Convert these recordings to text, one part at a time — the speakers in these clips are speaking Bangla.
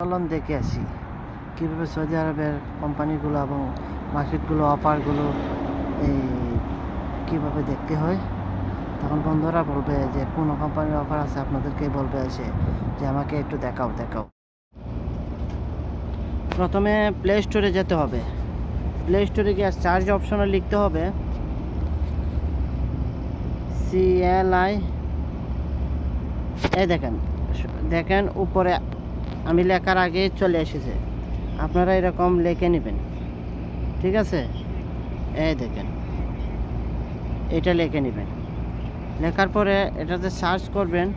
চলন দেখে আসি। কীভাবে সৌদি আরবের কোম্পানিগুলো এবং মার্কেটগুলো, অফারগুলো, এই, কীভাবে দেখতে হয়? তখন বন্ধুরা বলবে যে, কোনো কোম্পানির অফার আছে? আপনাদেরকে বলবে এসে যে আমাকে একটু দেখাও দেখাও। প্রথমে প্লে স্টোরে যেতে হবে। প্লে স্টোরে গিয়ে চার্জ অপশনে লিখতে হবে সিএলআই এই দেখেন দেখেন উপরে আমি লেখার আগে চলে এসেছে। আপনারা এরকম লেখে নেবেন। ঠিক আছে? এই দেখেন। এটা লেখে নেবেন। লেখার পরে এটাতে সার্চ করবেন।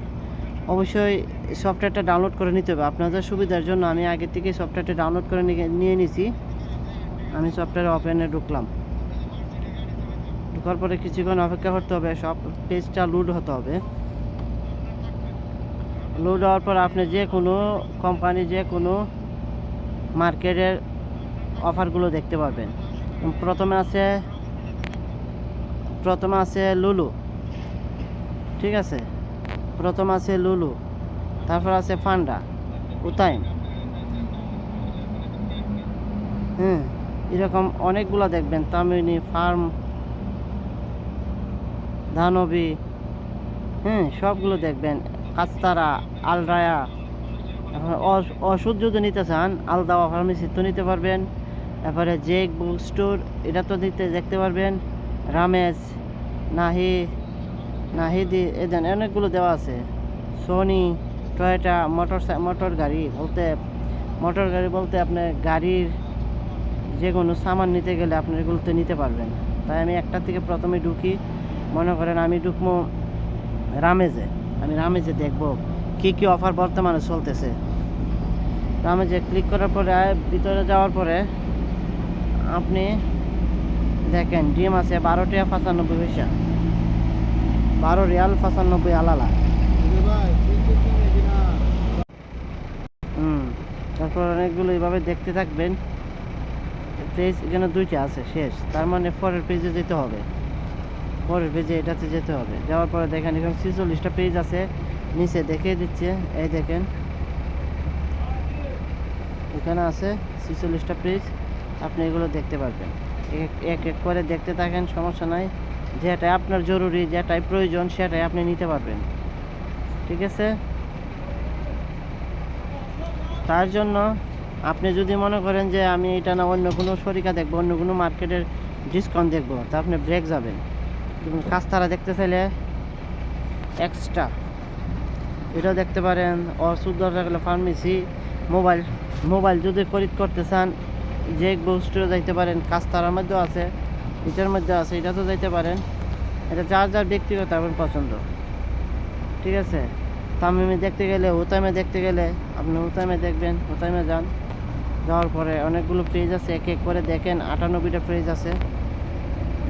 অবশ্যই সফটওয়্যারটা ডাউনলোড করে নিতে হবে। আপনাদের সুবিধার জন্য আমি আগে থেকে সফটওয়্যারটা ডাউনলোড করে নিয়ে নিয়ে নিছি। আমি সফটওয়্যার ওপেনে ঢুকলাম। ঢোকার পরে কিছুক্ষণ অপেক্ষা করতে হবে। সব পেজটা লোড হতে হবে। লোড হওয়ার পর আপনি যে কোনো কোম্পানি যে কোনো মার্কেটের অফারগুলো দেখতে পাবেন প্রথমে আছে প্রথমে আছে লুলু ঠিক আছে? প্রথম আছে লুলু তারপর আছে ফান্ডা উতাইম হ্যাঁ এরকম অনেকগুলো দেখবেন। তামিনি, ফার্ম, ধানবি। হ্যাঁ সবগুলো দেখবেন। কাস্তারা, আলরায়া ওষুধ যদি নিতে চান, আলদাওয়া ফার্মেসি তো নিতে পারবেন। তারপরে জেক বুক স্টোর, এটা তো নিতে দেখতে পারবেন। রামেজ, নাহি, নাহিদি এদেন অনেকগুলো দেওয়া আছে। সোনি, টয়োটা, মোটর মোটর গাড়ি বলতে, মোটর গাড়ি বলতে আপনার গাড়ির যে কোনো সামান নিতে গেলে আপনি এগুলোতে নিতে পারবেন। তাই আমি একটা থেকে প্রথমে ঢুকি। মনে করেন আমি ঢুকবো রামেজে। আমি রামেজে দেখব কি কি অফার বর্তমানে চলতেছে। রামেজে ক্লিক করার পরে, ভিতরে যাওয়ার পরে আপনি দেখেন, ডিম আছে বারো টাকা পঁচানব্বই পয়সা। বারো রিয়াল পঁচানব্বই আলালা। হুম, তারপর অনেকগুলো এইভাবে দেখতে থাকবেন। পেজ এখানে দুইটা আছে, শেষ। তার মানে পরের পেজে যেতে হবে। পরের পেজে এটাতে যেতে হবে। যাওয়ার পরে দেখেন, এখানে ছিচল্লিশটা পেজ আছে। নিচে দেখিয়ে দিচ্ছে। এই দেখেন, এখানে আছে ছিচল্লিশটা পেজ আপনি এগুলো দেখতে পারবেন। এক- এক করে দেখতে থাকেন, সমস্যা নাই। যেটাই আপনার জরুরি, যেটাই প্রয়োজন, সেটাই আপনি নিতে পারবেন। ঠিক আছে? তার জন্য আপনি যদি মনে করেন যে আমি এটা না অন্য কোনো শরিকা দেখব, অন্য কোনো মার্কেটের ডিসকাউন্ট দেখব, তা আপনি ব্রেক যাবেন। কাস্তারা দেখতে চাইলে এক্সট্রা এটাও দেখতে পারেন ওষুধ দরকার হলে ফার্মেসি মোবাইল মোবাইল যদি খরিদ করতে চান, যে বস্তুটা যাইতে পারেন, কাস্তারার মধ্যেও আছে, এটার মধ্যে আছে এটা তো যাইতে পারেন। এটা যার যার ব্যক্তিগত আপনার পছন্দ। ঠিক আছে? তামিমে দেখতে গেলে হুতামে দেখতে গেলে, আপনি হুতামে দেখবেন হুতামে যান। যাওয়ার পরে অনেকগুলো পেজ আছে, এক এক করে দেখেন, আটানব্বইটা পেজ আছে।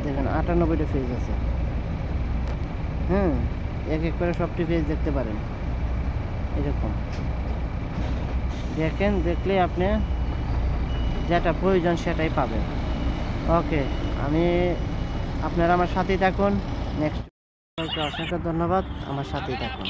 দেখেন, আটানব্বইটা পেজ আছে। হ্যাঁ এক এক করে সবটি পেজ দেখতে পারেন। এরকম। দেখেন, দেখলে আপনি যেটা প্রয়োজন সেটাই পাবেন। ওকে, আমি আপনারা আমার সাথেই থাকুন। নেক্সট অসংখ্য ধন্যবাদ। আমার সাথেই থাকুন।